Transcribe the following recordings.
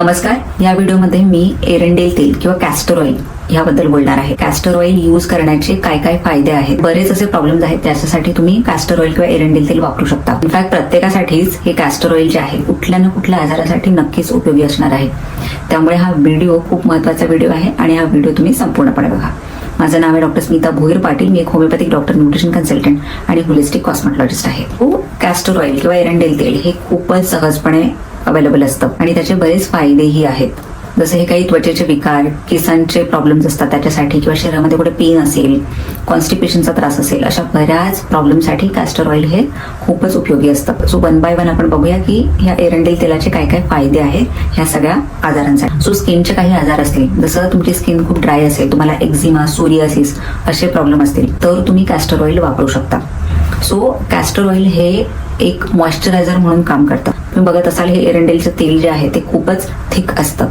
नमस्कार. या व्हिडिओमध्ये मी एरंडेल तेल किंवा कॅस्टर ऑइल याबद्दल बोलणार आहे. कॅस्टर ऑइल यूज करण्याचे काय काय फायदे आहेत? बरेच असे प्रॉब्लेम्स आहेत त्याच्यासाठी तुम्ही कॅस्टर ऑइल किंवा एरंडेल तेल वापरू शकता. इनफॅक्ट प्रत्येकासाठीच हे कॅस्टर ऑइल जे आहे कुठल्या ना कुठल्या आजारासाठी नक्कीच उपयोगी असणार आहे. त्यामुळे हा व्हिडिओ खूप महत्त्वाचा व्हिडिओ आहे आणि हा व्हिडिओ तुम्ही संपूर्णपणे बघा. माझं नाव आहे डॉक्टर स्मिता भोईर पाटील. मी एक होमिओपॅथिक डॉक्टर न्यूट्रिशन कन्सल्टंट आणि होलिस्टिक कॉस्मेटॉलॉजिस्ट आहे. हो कॅस्टर ऑइल किंवा एरंडेल तेल हे खूपच सहजपणे अवेलेबल असतं. आणि त्याचे बरेच फायदेही आहेत. जसे हे काही त्वचेचे विकार केसांचे प्रॉब्लेम्स असतात त्याच्यासाठी किंवा शरीरामध्ये कुठे पेन असेल कॉन्स्टिपेशनचा त्रास असेल अशा बऱ्याच प्रॉब्लेमसाठी कॅस्टर ऑइल हे खूपच उपयोगी असतं. सो वन बाय वन आपण बघूया की ह्या एरंडेल तेलाचे काय काय फायदे आहेत ह्या सगळ्या आजारांसाठी. सो स्किनचे काही आजार असतील जसं तुमची स्किन खूप ड्राय असेल तुम्हाला एक्झिमा सोरियासिस असे प्रॉब्लेम असतील तर तुम्ही कॅस्टर ऑइल वापरू शकता. सो कॅस्टर ऑइल हे एक मॉइश्चरायझर म्हणून काम करतं. तुम्ही बघत असाल हे एरंडेलचं तेल जे आहे ते खूपच थिक असतं.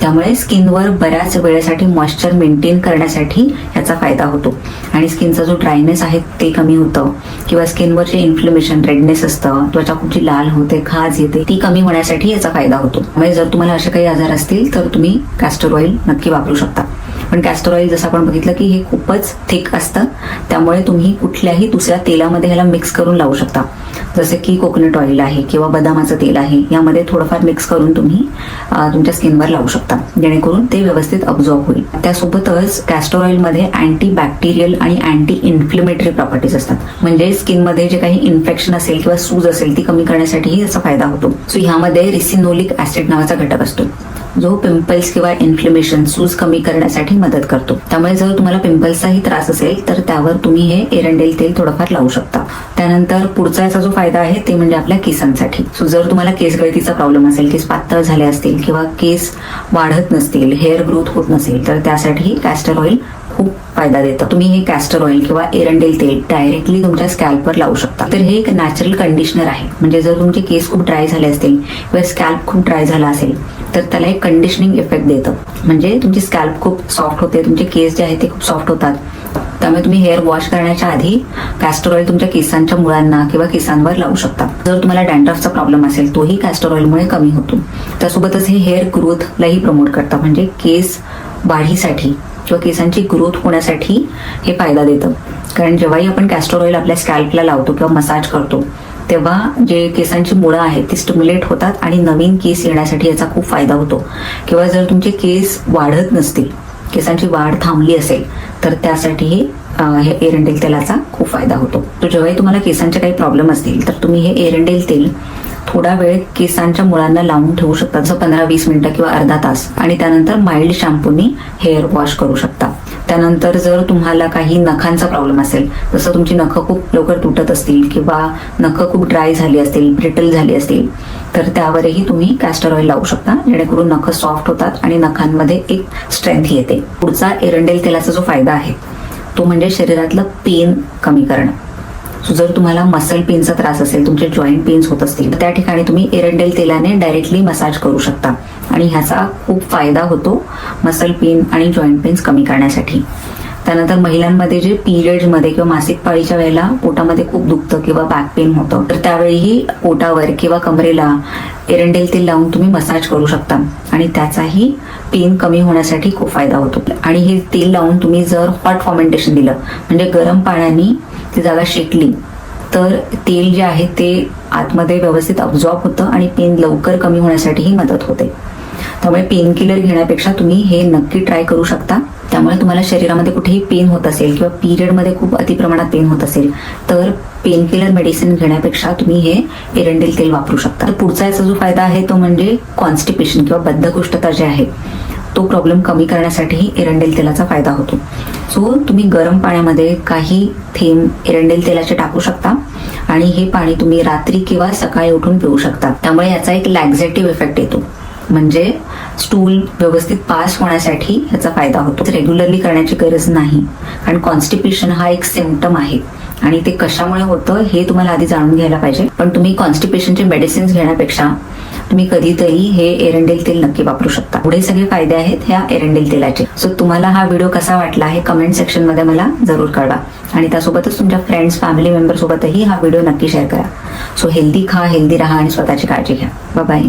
त्यामुळे स्किनवर बऱ्याच वेळेसाठी मॉइश्चर मेंटेन करण्यासाठी याचा फायदा होतो. आणि स्किनचा जो ड्रायनेस आहे ते कमी होतं. किंवा स्किनवर जे इन्फ्लमेशन रेडनेस असतं त्वचा खूप जी लाल होते खाज येते ती कमी होण्यासाठी याचा फायदा होतो. म्हणजे जर तुम्हाला असे काही आजार असतील तर तुम्ही कॅस्टर ऑइल नक्की वापरू शकता. पण कॅस्टर ऑइल जसं आपण बघितलं की हे खूपच थिक असतं. त्यामुळे तुम्ही कुठल्याही दुसऱ्या तेलामध्ये ह्याला मिक्स करून लावू शकता. जसे की कोकोनट ऑइल आहे किंवा बदामाचं तेल आहे यामध्ये थोडंफार मिक्स करून तुम्ही तुमच्या स्किनवर लावू शकता. जेणेकरून ते व्यवस्थित अब्झॉर्ब होईल. त्यासोबतच कॅस्टर ऑइलमध्ये अँटी बॅक्टेरियल आणि अँटी इन्फ्लेमेटरी प्रॉपर्टीज असतात. म्हणजे स्किनमध्ये जे काही इन्फेक्शन असेल किंवा सूज असेल ती कमी करण्यासाठीही याचा फायदा होतो. सो ह्यामध्ये रिसिनोलिक ऍसिड नावाचा घटक असतो. जो पिंपल्स किंवा इन्फ्लेमेशन सूज कमी करण्यासाठी मदत करतो. त्यामुळे जर तुम्हाला पिंपल्सचाही त्रास असेल तर त्यावर तुम्ही हे एरंडेल तेल थोडंफार लावू शकता. त्यानंतर पुढचा याचा जो फायदा आहे ते म्हणजे आपल्या केसांसाठी. सो जर तुम्हाला केस गळतीचा प्रॉब्लेम असेल केस पातळ झाले असतील किंवा केस वाढत नसतील हेअर ग्रोथ होत नसेल तर त्यासाठी कॅस्टर ऑइल खूप फायदा देतं. तुम्ही हे कॅस्टर ऑइल किंवा एरंडेल तेल डायरेक्टली तुमच्या स्कॅल्पवर लावू शकता. तर हे एक नॅचरल कंडिशनर आहे. म्हणजे जर तुमचे केस खूप ड्राय झाले असतील किंवा स्कॅल्प खूप ड्राय झाला असेल तर त्याला एक कंडिशनिंग इफेक्ट देतं. म्हणजे तुमची स्कॅल्प खूप सॉफ्ट होते तुमचे केस जे आहेत ते खूप सॉफ्ट होतात. त्यामुळे तुम्ही हेअर वॉश करण्याच्या आधी कॅस्टर ऑइल तुमच्या केसांच्या मुळांना किंवा केसांवर लावू शकता. जर तुम्हाला डॅन्ड्रफचा प्रॉब्लेम असेल तोही कॅस्टर ऑइलमुळे कमी होतो. त्यासोबतच हे हेअर ग्रोथलाही प्रमोट करतं. म्हणजे केस वाढीसाठी किंवा केसांची ग्रोथ होण्यासाठी हे फायदा देतं. कारण जेव्हाही आपण कॅस्टर ऑइल आपल्या स्कॅल्पला लावतो किंवा मसाज करतो तेव्हा जे केसांची मुळं आहेत ती स्टिम्युलेट होतात आणि नवीन केस येण्यासाठी याचा खूप फायदा होतो. किंवा जर तुमचे केस वाढत नसतील केसांची वाढ थांबली असेल तर त्यासाठीही हे एरंडेल तेलाचा खूप फायदा होतो. तो जेव्हाही तुम्हाला केसांचे काही प्रॉब्लेम असतील तर तुम्ही हे एरंडेल तेल थोडा वेळ केसांच्या मुळांना लावून ठेवू शकता. जसं पंधरा वीस मिनिटं किंवा अर्धा तास. आणि त्यानंतर माइल्ड शॅम्पूनी हेअर वॉश करू शकता. त्यानंतर जर तुम्हाला काही नखांचा प्रॉब्लेम असेल जसं तुमची नखं खूप लवकर तुटत असतील किंवा नखं खूप ड्राय झाली असतील ब्रिटल झाली असतील तर त्यावरही तुम्ही कॅस्टर ऑइल लावू शकता. जेणेकरून नखं सॉफ्ट होतात आणि नखांमध्ये एक स्ट्रेंथ येते. पुढचा एरंडेल तेलाचा जो फायदा आहे तो म्हणजे शरीरातलं पेन कमी करणं. सो जर तुम्हाला मसल पेनचा त्रास असेल तुमचे जॉईंट पेन्स होत असतील तर त्या ठिकाणी तुम्ही एरंडेल तेलाने डायरेक्टली मसाज करू शकता. आणि ह्याचा खूप फायदा होतो मसल पेन आणि जॉईंट पेन्स कमी करण्यासाठी. त्यानंतर महिलांमध्ये जे पिरियड्समध्ये किंवा मासिक पाळीच्या वेळेला पोटामध्ये खूप दुखतं किंवा बॅक पेन होतं तर त्यावेळीही पोटावर किंवा कमरेला एरंडेल तेल लावून तुम्ही मसाज करू शकता. आणि त्याचाही पेन कमी होण्यासाठी खूप फायदा होतो. आणि हे तेल लावून तुम्ही जर हॉट फॉर्मेंटेशन दिलं म्हणजे गरम पाण्याने ती जागा शेकली तर तेल जे आहे ते आतमध्ये व्यवस्थित अब्झॉर्ब होतं आणि पेन लवकर कमी होण्यासाठीही मदत होते. त्यामुळे पेन किलर घेण्यापेक्षा तुम्ही हे नक्की ट्राय करू शकता. त्यामुळे तुम्हाला शरीरामध्ये कुठेही पेन होत असेल किंवा पिरियडमध्ये खूप अतिप्रमाणात पेन होत असेल तर पेन किलर मेडिसिन घेण्यापेक्षा तुम्ही हे एरंडेल तेल वापरू शकता. तर पुढचा याचा जो फायदा आहे तो म्हणजे कॉन्स्टिपेशन किंवा बद्धकोष्ठता जे आहे तो प्रॉब्लेम कमी करण्यासाठीही एरंडेल तेलाचा फायदा होतो. सो तुम्ही गरम पाण्यामध्ये काही थेंब एरंडेल तेलाचे टाकू शकता आणि हे पाणी तुम्ही रात्री किंवा सकाळी उठून पिऊ शकता. त्यामुळे याचा एक लॅक्झेटिव्ह इफेक्ट येतो. म्हणजे स्टूल व्यवस्थित पास होण्यासाठी ह्याचा फायदा होतो. रेग्युलरली करण्याची गरज नाही. कारण कॉन्स्टिपेशन हा एक सिमटम आहे. आणि ते कशामुळे होतं हे तुम्हाला आधी जाणून घ्यायला पाहिजे. पण तुम्ही कॉन्स्टिपेशनचे मेडिसिन्स घेण्यापेक्षा तुम्ही कधीतरी हे एरंडेल तेल नक्की वापरू शकता. पुढे सगळे फायदे आहेत ह्या एरंडेल तेलाचे. सो तुम्हाला हा व्हिडिओ कसा वाटला हे कमेंट सेक्शनमध्ये मला जरूर कळवा. आणि त्यासोबतच तुमच्या फ्रेंड्स फॅमिली मेंबर सोबतही हा व्हिडिओ नक्की शेअर करा. सो हेल्दी खा हेल्दी राहा आणि स्वतःची काळजी घ्या. बाय